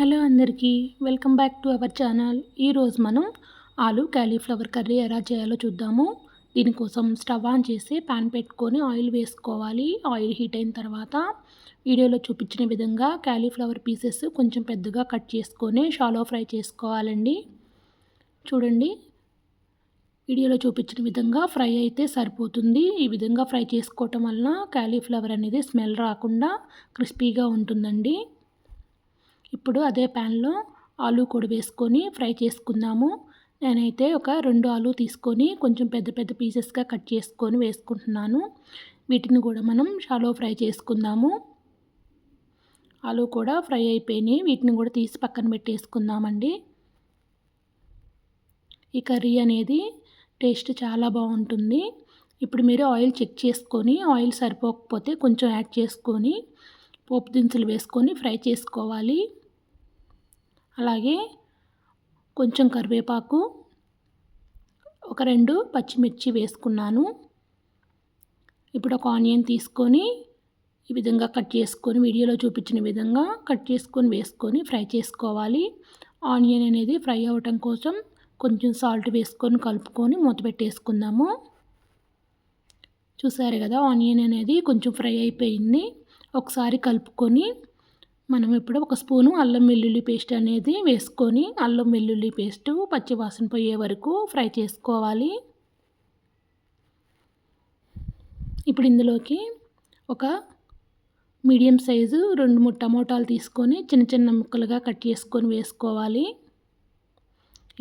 Hello అందరికీ welcome back to our channel. ఈరోజు మనం ఆలు క్యాలీఫ్లవర్ కర్రీ ఎలా చేయాలో చూద్దాము. దీనికోసం స్టవ్ ఆన్ చేసి ప్యాన్ పెట్టుకొని ఆయిల్ వేసుకోవాలి. ఆయిల్ హీట్ అయిన తర్వాత వీడియోలో చూపించిన విధంగా క్యాలీఫ్లవర్ పీసెస్ కొంచెం పెద్దగా కట్ చేసుకొని షాలో ఫ్రై చేసుకోవాలండి. చూడండి వీడియోలో చూపించిన విధంగా ఫ్రై అయితే సరిపోతుంది. ఈ విధంగా ఫ్రై చేసుకోవటం వలన క్యాలీఫ్లవర్ అనేది స్మెల్ రాకుండా క్రిస్పీగా ఉంటుందండి. ఇప్పుడు అదే ప్యాన్లో ఆలు కూడా వేసుకొని ఫ్రై చేసుకుందాము. నేనైతే ఒక రెండు ఆలు తీసుకొని కొంచెం పెద్ద పెద్ద పీసెస్గా కట్ చేసుకొని వేసుకుంటున్నాను. వీటిని కూడా మనం షాలో ఫ్రై చేసుకుందాము. ఆలు కూడా ఫ్రై అయిపోయినాయి. వీటిని కూడా తీసి పక్కన పెట్టేసుకుందామండి. ఈ కర్రీ అనేది టేస్ట్ చాలా బాగుంటుంది. ఇప్పుడు మీరు ఆయిల్ చెక్ చేసుకొని ఆయిల్ సరిపోకపోతే కొంచెం యాడ్ చేసుకొని పోపు దినుసులు వేసుకొని ఫ్రై చేసుకోవాలి. అలాగే కొంచెం కరివేపాకు ఒక రెండు పచ్చిమిర్చి వేసుకున్నాను. ఇప్పుడు ఒక ఆనియన్ తీసుకొని ఈ విధంగా కట్ చేసుకొని వీడియోలో చూపించిన విధంగా కట్ చేసుకొని వేసుకొని ఫ్రై చేసుకోవాలి. ఆనియన్ అనేది ఫ్రై అవ్వటం కోసం కొంచెం సాల్ట్ వేసుకొని కలుపుకొని మూత పెట్టేసుకుందాము. చూసారు కదా ఆనియన్ అనేది కొంచెం ఫ్రై అయిపోయింది. ఒకసారి కలుపుకొని మనం ఇప్పుడు ఒక స్పూను అల్లం వెల్లుల్లి పేస్ట్ అనేది వేసుకొని అల్లం వెల్లుల్లి పేస్టు పచ్చివాసన పోయే వరకు ఫ్రై చేసుకోవాలి. ఇప్పుడు ఇందులోకి ఒక మీడియం సైజు రెండు మూడు టమోటాలు తీసుకొని చిన్న చిన్న ముక్కలుగా కట్ చేసుకొని వేసుకోవాలి.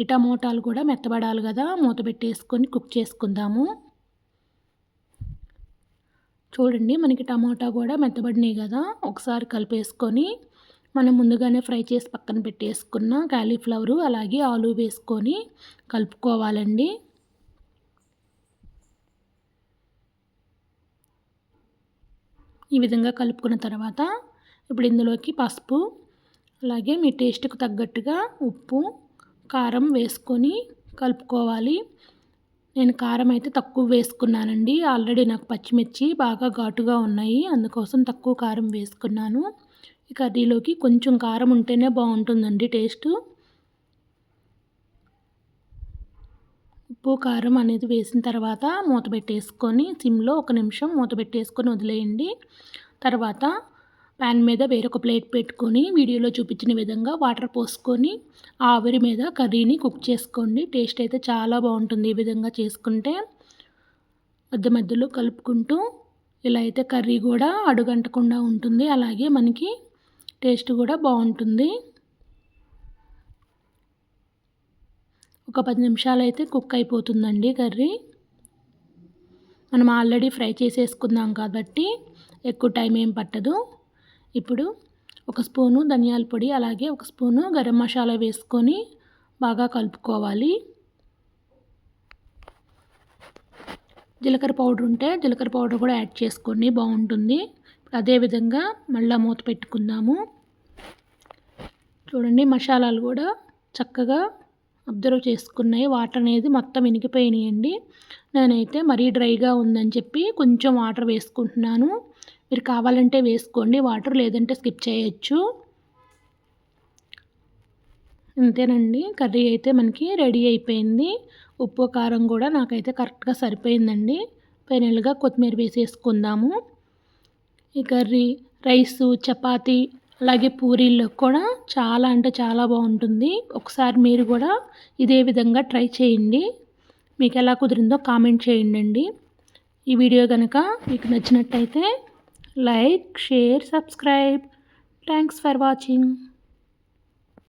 ఈ టమోటాలు కూడా మెత్తబడాలి కదా మూత పెట్టేసుకొని కుక్ చేసుకుందాము. చూడండి మనకి టమాటా కూడా మెత్తబడినాయి కదా. ఒకసారి కలిపేసుకొని మనం ముందుగానే ఫ్రై చేసి పక్కన పెట్టేసుకున్న కాలీఫ్లవరు అలాగే ఆలు వేసుకొని కలుపుకోవాలండి. ఈ విధంగా కలుపుకున్న తర్వాత ఇప్పుడు ఇందులోకి పసుపు అలాగే మీ టేస్ట్కు తగ్గట్టుగా ఉప్పు కారం వేసుకొని కలుపుకోవాలి. నేను కారం అయితే తక్కువ వేసుకున్నానండి. ఆల్రెడీ నాకు పచ్చిమిర్చి బాగా ఘాటుగా ఉన్నాయి. అందుకోసం తక్కువ కారం వేసుకున్నాను. ఈ కర్రీలోకి కొంచెం కారం ఉంటేనే బాగుంటుందండి టేస్ట్. ఉప్పు కారం అనేది వేసిన తర్వాత మూత పెట్టేసుకొని సిమ్లో ఒక నిమిషం మూత పెట్టేసుకొని వదిలేయండి. తర్వాత ప్యాన్ మీద వేరొక ప్లేట్ పెట్టుకొని వీడియోలో చూపించిన విధంగా వాటర్ పోసుకొని ఆవిరి మీద కర్రీని కుక్ చేసుకోండి. టేస్ట్ అయితే చాలా బాగుంటుంది ఈ విధంగా చేసుకుంటే. మధ్య మధ్యలో కలుపుకుంటూ ఇలా అయితే కర్రీ కూడా అడుగంటకుండా ఉంటుంది. అలాగే మనకి టేస్ట్ కూడా బాగుంటుంది. ఒక పది నిమిషాలు అయితే కుక్ అయిపోతుందండి కర్రీ. మనం ఆల్రెడీ ఫ్రై చేసేసుకుందాం కాబట్టి ఎక్కువ టైం ఏం పట్టదు. ఇప్పుడు ఒక స్పూను ధనియాల పొడి అలాగే ఒక స్పూను గరం మసాలా వేసుకొని బాగా కలుపుకోవాలి. జీలకర్ర పౌడర్ ఉంటే జీలకర్ర పౌడర్ కూడా యాడ్ చేసుకోండి బాగుంటుంది. అదేవిధంగా మళ్ళీ మూత పెట్టుకుందాము. చూడండి మసాలాలు కూడా చక్కగా అబ్జర్వ్ చేసుకున్నాయి. వాటర్ అనేది మొత్తం ఇనికిపోయినాయండి. నేనైతే మరీ డ్రైగా ఉందని చెప్పి కొంచెం వాటర్ వేసుకుంటున్నాను. మీరు కావాలంటే వేసుకోండి వాటర్ లేదంటే స్కిప్ చేయొచ్చు. అంతేనండి కర్రీ అయితే మనకి రెడీ అయిపోయింది. ఉప్పు కారం కూడా నాకైతే కరెక్ట్గా సరిపోయిందండి. ఫైనల్గా కొత్తిమీర వేసేసుకుందాము. ఈ కర్రీ రైసు చపాతీ అలాగే పూరీల్లో కూడా చాలా అంటే చాలా బాగుంటుంది. ఒకసారి మీరు కూడా ఇదే విధంగా ట్రై చేయండి. మీకు ఎలా కుదిరిందో కామెంట్ చేయండి ఈ వీడియో కనుక మీకు నచ్చినట్టయితే like share subscribe. Thanks for watching